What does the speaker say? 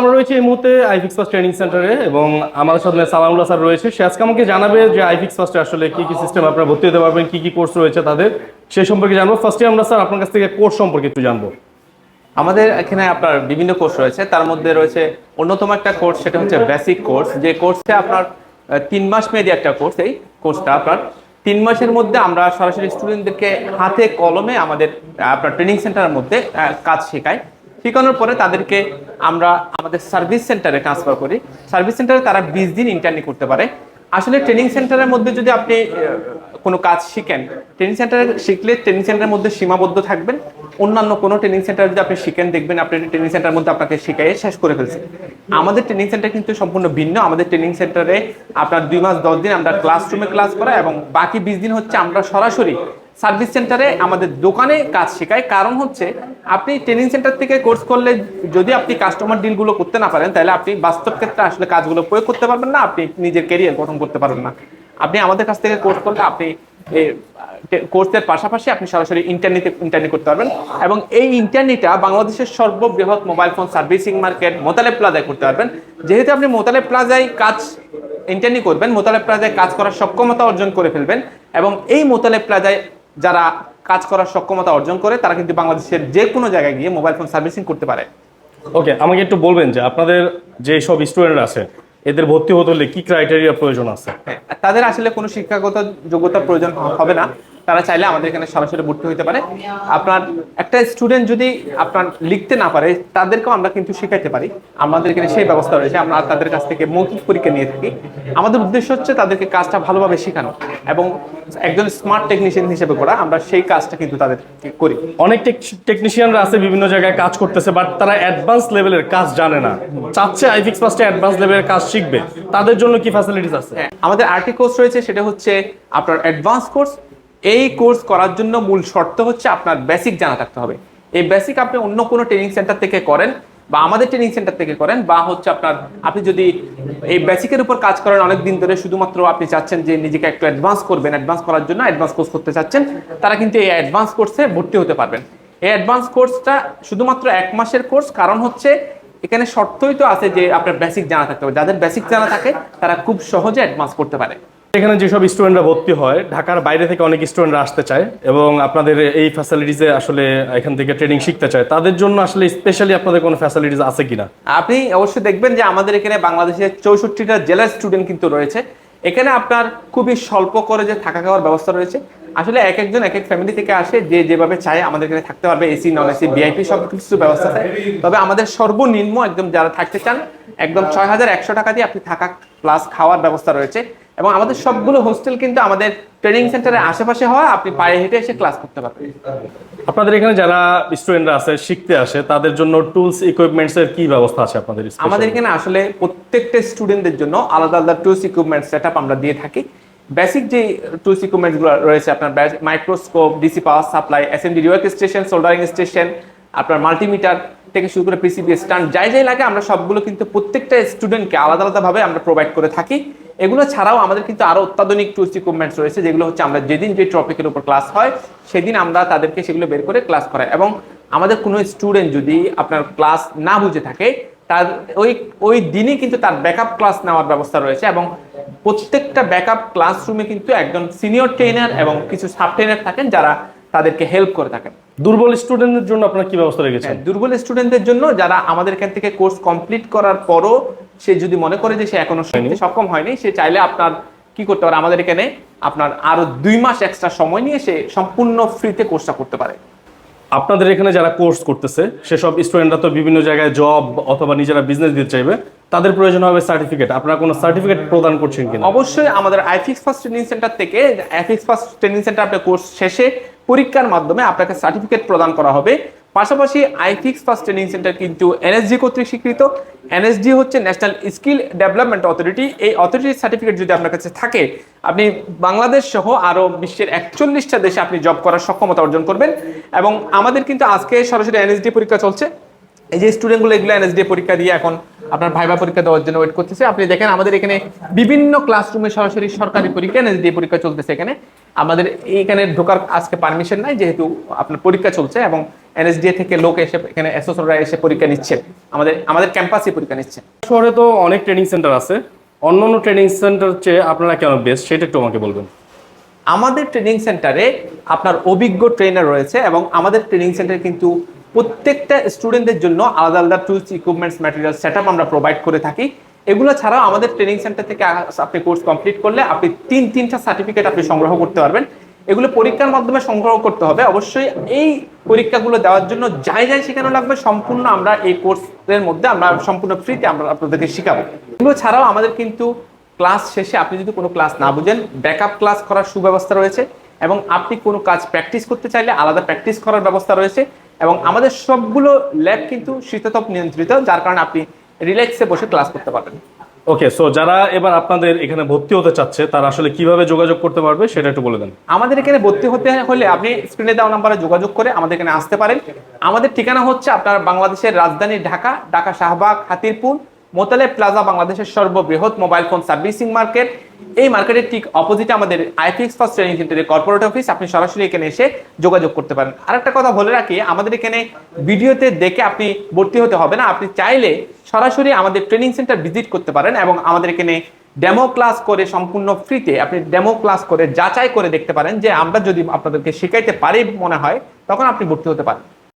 আমরা রয়েছে এই মুহূর্তে আইফিক্স ফার্স্ট ট্রেনিং সেন্টারে এবং আমাদের সাথে সালামুল্লাহ স্যার রয়েছে, সে আজকে আমাকে জানাবে যে আইফিক্স ফার্স্টে আসলে কি কি সিস্টেম আপনারা ভর্তি হতে পারবেন, কি কি কোর্স রয়েছে তাদের। সেই সম্পর্কে জানব। ফার্স্টে আমরা স্যার আপনার কাছ থেকে কোর্স সম্পর্কে একটু জানব। আমাদের এখানে আপনার বিভিন্ন কোর্স রয়েছে। তার মধ্যে রয়েছে অন্যতম একটা কোর্স সেটা হচ্ছে বেসিক কোর্স যে কোর্সে আপনার তিন মাস মেয়াদি একটা কোর্স এই কোর্সটা আপনার। তিন মাসের মধ্যে আমরা সরাসরি স্টুডেন্টদেরকে হাতে কলমে আমাদের আপনার ট্রেনিং সেন্টারের মধ্যে কাজ শেখাই। শেখানোর পরে তাদেরকে আমরা আমাদের সার্ভিস সেন্টারে ট্রান্সফার করি। সার্ভিস সেন্টারে তারা বিশ দিন ইন্টার্নি করতে পারে। আসলে ট্রেনিং সেন্টারের মধ্যে যদি আপনি কোনো কাজ শিখেন ট্রেনিং সেন্টারে শিখলে ট্রেনিং সেন্টারের মধ্যে সীমাবদ্ধ থাকবেন। অন্যান্য কোনো ট্রেনিং সেন্টার যদি আপনি শিখেন, দেখবেন আপনি ট্রেনিং সেন্টারের মধ্যে আপনাকে শিখাই শেষ করে ফেলছে। আমাদের ট্রেনিং সেন্টার কিন্তু সম্পূর্ণ ভিন্ন। আমাদের ট্রেনিং সেন্টারে আপনার দুই মাস, দশ দিন আমরা ক্লাসরুমে ক্লাস করা এবং বাকি বিশ দিন হচ্ছে আমরা সরাসরি সার্ভিস সেন্টারে আমাদের দোকানে কাজ শেখায়। কারণ হচ্ছে, আপনি ট্রেনিং সেন্টার থেকে কোর্স করলে যদি আপনি কাস্টমার ডিলগুলো করতে না পারেন, তাহলে আপনি বাস্তব ক্ষেত্রে আসলে কাজগুলো প্রয়োগ করতে পারবেন না, আপনি নিজের ক্যারিয়ার গঠন করতে পারবেন না। আপনি আমাদের কাছ থেকে কোর্স করলে আপনি কোর্সের পাশাপাশি আপনি সরাসরি ইন্টারনেটে ইন্টারনি করতে পারবেন। এবং এই ইন্টারনেটটা বাংলাদেশের সর্ববৃহৎ mobile phone servicing market Motaleb প্লাজায় করতে পারবেন। যেহেতু আপনি মোতালে প্লাজায় কাজ ইন্টারনি করবেন মোতালে প্লাজায় কাজ করার সক্ষমতা অর্জন করে ফেলবেন। এবং এই মোতালে প্লাজায় যারা কাজ করার সক্ষমতা অর্জন করে তারা কিন্তু বাংলাদেশের যে কোনো জায়গায় গিয়ে মোবাইল ফোন সার্ভিসিং করতে পারে। ওকে আমাকে একটু বলবেন যে আপনাদের যে সব স্টুডেন্ট আছে এদের ভর্তি হতে হলে কি ক্রাইটেরিয়া প্রয়োজন আছে? হ্যাঁ, তাদের আসলে কোনো শিক্ষাগত যোগ্যতা প্রয়োজন হবে না। তারা চাইলে আমাদের এখানে সরাসরি ভর্তি হতে পারে। আপনার একটা স্টুডেন্ট যদি আপনার লিখতে না পারে তাদেরকেও আমরা কিন্তু শেখাইতে পারি। আমাদের এখানে সেই ব্যবস্থা রয়েছে আমরা তাদের কাছ থেকে মৌখিক পরীক্ষা নিয়ে থাকি। আমাদের উদ্দেশ্য হচ্ছে তাদেরকে কাজটা ভালোভাবে শেখানো এবং একজন স্মার্ট টেকনিশিয়ান হিসেবে করা। আমরা সেই কাজটা কিন্তু তাদেরকে করি। অনেক টেকনিশিয়ানরা আছে বিভিন্ন জায়গায় কাজ করতেছে বাট তারা অ্যাডভান্স লেভেলের কাজ জানে না। চাচ্ছে আইফিক্স ফার্স্টে অ্যাডভান্স লেভেলের কাজ শিখবে। তাদের জন্য কি ফ্যাসিলিটিস আছে? হ্যাঁ, আমাদের আরটি কোর্স রয়েছে সেটা হচ্ছে আপনার অ্যাডভান্স কোর্স এই কোর্স করার জন্য মূল শর্ত হচ্ছে আপনার বেসিক জানা থাকতে হবে। এই বেসিক আপনি অন্য কোনো ট্রেনিং সেন্টার থেকে করেন বা আমাদের ট্রেনিং সেন্টার থেকে করেন বা হচ্ছে আপনার, আপনি যদি এই বেসিকের উপর কাজ করেন অনেক দিন ধরে শুধুমাত্র আপনি চাচ্ছেন যে নিজেকে একটু অ্যাডভান্স করবেন অ্যাডভান্স করার জন্য অ্যাডভান্স কোর্স করতে চাচ্ছেন, তারা কিন্তু এই অ্যাডভান্স কোর্সে ভর্তি হতে পারবেন। এই অ্যাডভান্স কোর্সটা শুধুমাত্র এক মাসের কোর্স কারণ হচ্ছে এখানে শর্তই তো আছে যে আপনার বেসিক জানা থাকতে হবে। যাদের বেসিক জানা থাকে, তারা খুব সহজে অ্যাডভান্স করতে পারে। এখানে যেসব স্টুডেন্টরা ভর্তি হয়, ঢাকার বাইরে থেকে অনেক স্টুডেন্টরা আসতে চায় এবং আপনাদের এই ফ্যাসিলিটিসে আসলে এখান থেকে ট্রেনিং শিখতে চায়। তাদের জন্য আসলে স্পেশালি আপনাদের কোনো ফ্যাসিলিটিস আছে কিনা? আপনি অবশ্যই দেখবেন যে আমাদের এখানে বাংলাদেশের চৌষট্টিটা জেলার স্টুডেন্ট কিন্তু রয়েছে। এখানে আপনার খুবই স্বল্প করে যে থাকা খাওয়ার ব্যবস্থা রয়েছে। আসলে এক একজন, এক এক ফ্যামিলি থেকে আসে, যে যেভাবে চায় আমাদের এখানে থাকতে পারবে এসি নন এসি ভিআইপি সব কিছু ব্যবস্থা আছে তবে আমাদের সর্বনিম্ন একদম যারা থাকতে চান, একদম ছয় হাজার একশো টাকা দিয়ে আপনি থাকা প্লাস খাওয়ার ব্যবস্থা রয়েছে। এবং আমাদের সবগুলো হোস্টেল কিন্তু আমাদের ট্রেনিং সেন্টারের আশেপাশে হয় আপনি পায়ে হেঁটে এসে ক্লাস করতে পারবেন আপনাদের এখানে যারা স্টুডেন্টরা আছে শিখতে আসে তাদের জন্য টুলস ইকুইপমেন্টস এর কি ব্যবস্থা আছে আপনাদের? আমাদের এখানে আসলে প্রত্যেকটা স্টুডেন্টদের জন্য আলাদা আলাদা টুলস ইকুইপমেন্ট সেট আমরা দিয়ে থাকি বেসিক যে টুলস ইকুইপমেন্টসগুলো রয়েছে আপনার microscope DC power supply SMD rework station soldering station আপনার মাল্টিমিটার থেকে শুরু করে পিসিবি স্ট্যান্ড যাই যাই লাগে, আমরা সবগুলো কিন্তু প্রত্যেকটা স্টুডেন্টকে আলাদা আলাদাভাবে আমরা প্রোভাইড করে থাকি। এগুলো ছাড়াও আমাদের কিন্তু আরও অত্যাধুনিক টুলস ইকুইপমেন্টস রয়েছে, যেগুলো হচ্ছে আমরা যেদিন যে টপিকের উপর ক্লাস হয়, সেদিন আমরা তাদেরকে সেগুলো বের করে ক্লাস করাই। এবং আমাদের কোনো স্টুডেন্ট যদি আপনার ক্লাস না বুঝে থাকে, তার ওই ওই দিনই কিন্তু তার ব্যাকআপ ক্লাস নেওয়ার ব্যবস্থা রয়েছে এবং প্রত্যেকটা ব্যাকআপ ক্লাসরুমে কিন্তু একজন সিনিয়র ট্রেনার এবং কিছু সাব ট্রেনার থাকেন যারা তাদেরকে হেল্প করে থাকেন। দুর্বল স্টুডেন্টদের জন্য আপনারা কি ব্যবস্থা রেখেছেন? দুর্বল স্টুডেন্টদের জন্য যারা আমাদের এখান থেকে কোর্স কমপ্লিট করার পরও সে যদি মনে করে যে সে এখনও সক্ষম হয়নি সে চাইলে আপনার কি করতে পারে? আমাদের এখানে আপনার আরও দুই মাস এক্সট্রা সময় নিয়ে সে সম্পূর্ণ ফ্রিতে কোর্সটা করতে পারে। আপনাদের এখানে যারা কোর্স করতেছে সেসব স্টুডেন্টরা তো বিভিন্ন জায়গায় জব অথবা নিজেরা বিজনেস দিতে চাইবে তাদের প্রয়োজন হবে সার্টিফিকেট আপনারা কোনো সার্টিফিকেট প্রদান করছেন কিনা? অবশ্যই আমাদের আইফিক্স ফার্স্ট ট্রেনিং সেন্টার থেকে আইফিক্স ফার্স্ট ট্রেনিং সেন্টার আপনার কোর্স শেষে পরীক্ষার মাধ্যমে আপনাকে সার্টিফিকেট প্রদান করা হবে। পাশাপাশি আইফিক্স ফার্স্ট ট্রেনিং সেন্টার কিন্তু এনএসডি কর্তৃক স্বীকৃত। এনএসডি হচ্ছে ন্যাশনাল স্কিল ডেভেলপমেন্ট অথরিটি। এই অথরিটির সার্টিফিকেট যদি আপনার কাছে থাকে, আপনি বাংলাদেশ সহ আরও বিশ্বের একচল্লিশটা দেশে আপনি জব করার সক্ষমতা অর্জন করবেন। এবং আমাদের কিন্তু আজকে সরাসরি এনএসডি পরীক্ষা চলছে। এই যে স্টুডেন্টগুলো এগুলো এনএসডি পরীক্ষা দিয়ে এখন আপনার ভাইবা পরীক্ষা দেওয়ার জন্য ওয়েট করতেছে। আপনি দেখেন আমাদের এখানে বিভিন্ন ক্লাসরুমে সরাসরি সরকারি পরীক্ষা এনএসডি পরীক্ষা চলতেছে এখানে। আমাদের এখানে ঢোকার আজকে পারমিশন নাই যেহেতু আপনার পরীক্ষা চলছে এবং এনএসডিএ থেকে লোক এসে এখানে অ্যাসোসরা এসে পরীক্ষা নিচ্ছে। আমাদের আমাদের ক্যাম্পাসে পরীক্ষা নিচ্ছে। শহরে তো অনেক ট্রেনিং সেন্টার আছে। অন্য অন্য ট্রেনিং সেন্টার চেয়ে আপনারা কেন বেস্ট সেটা একটু আমাকে বলবেন। আমাদের ট্রেনিং সেন্টারে আপনার অভিজ্ঞ ট্রেনার রয়েছে এবং আমাদের ট্রেনিং সেন্টারে কিন্তু প্রত্যেকটা স্টুডেন্টদের জন্য আলাদা আলাদা টুলস ইকুইপমেন্টস ম্যাটেরিয়াল সেট আমরা প্রোভাইড করে থাকি। এগুলো ছাড়াও আমাদের ট্রেনিং সেন্টার থেকে আপনি কোর্স কমপ্লিট করলে আপনি তিন, তিনটা সার্টিফিকেট আপনি সংগ্রহ করতে পারবেন। এগুলো পরীক্ষার মাধ্যমে সংগ্রহ করতে হবে। অবশ্যই এই পরীক্ষাগুলো দেওয়ার জন্য যাই যাই শেখানো লাগবে, সম্পূর্ণ আমরা এই কোর্সের মধ্যে আমরা সম্পূর্ণ ফ্রিতে আমরা আপনাদেরকে শেখাবো। এগুলো ছাড়াও আমাদের কিন্তু ক্লাস শেষে আপনি যদি কোনো ক্লাস না বুঝেন ব্যাকআপ ক্লাস করার সুব্যবস্থা রয়েছে এবং আপনি কোনো কাজ প্র্যাকটিস করতে চাইলে আলাদা প্র্যাকটিস করার ব্যবস্থা রয়েছে। এবং আমাদের সবগুলো ল্যাব কিন্তু শীততাপ নিয়ন্ত্রিত যার কারণে আপনি রিল্যাক্সে বসে ক্লাস করতে পারবেন। ওকে সো যারা এবার আপনাদের এখানে ভর্তি হতে চাচ্ছে তারা আসলে কীভাবে যোগাযোগ করতে পারবে সেটা একটু বলে দেন। আমাদের এখানে ভর্তি হতে হলে আপনি স্ক্রিনে দেওয়া নাম্বারে যোগাযোগ করে আমাদের এখানে আসতে পারেন। আমাদের ঠিকানা হচ্ছে আপনার বাংলাদেশের রাজধানী ঢাকা ঢাকা শাহবাগ হাতিরপুল মোতালে প্লাজা বাংলাদেশের সর্ববৃহৎ মোবাইল ফোন সার্ভিসিং মার্কেট। এই মার্কেটের ঠিক অপোজিটে আমাদের আইফিক্স ফার্স্ট ট্রেনিং সেন্টারের কর্পোরেট অফিস। আপনি সরাসরি এখানে এসে যোগাযোগ করতে পারেন। আরেকটা কথা বলে রাখি, আমাদের এখানে ভিডিওতে দেখে আপনি ভর্তি হতে হবে না। আপনি চাইলে সরাসরি আমাদের ট্রেনিং সেন্টার ভিজিট করতে পারেন এবং আমাদের এখানে ডেমো ক্লাস করে সম্পূর্ণ ফ্রিতে আপনি ডেমো ক্লাস করে যাচাই করে দেখতে পারেন যে আমরা যদি আপনাদেরকে শেখাইতে পারি মনে হয়, তখন আপনি ভর্তি হতে পারেন।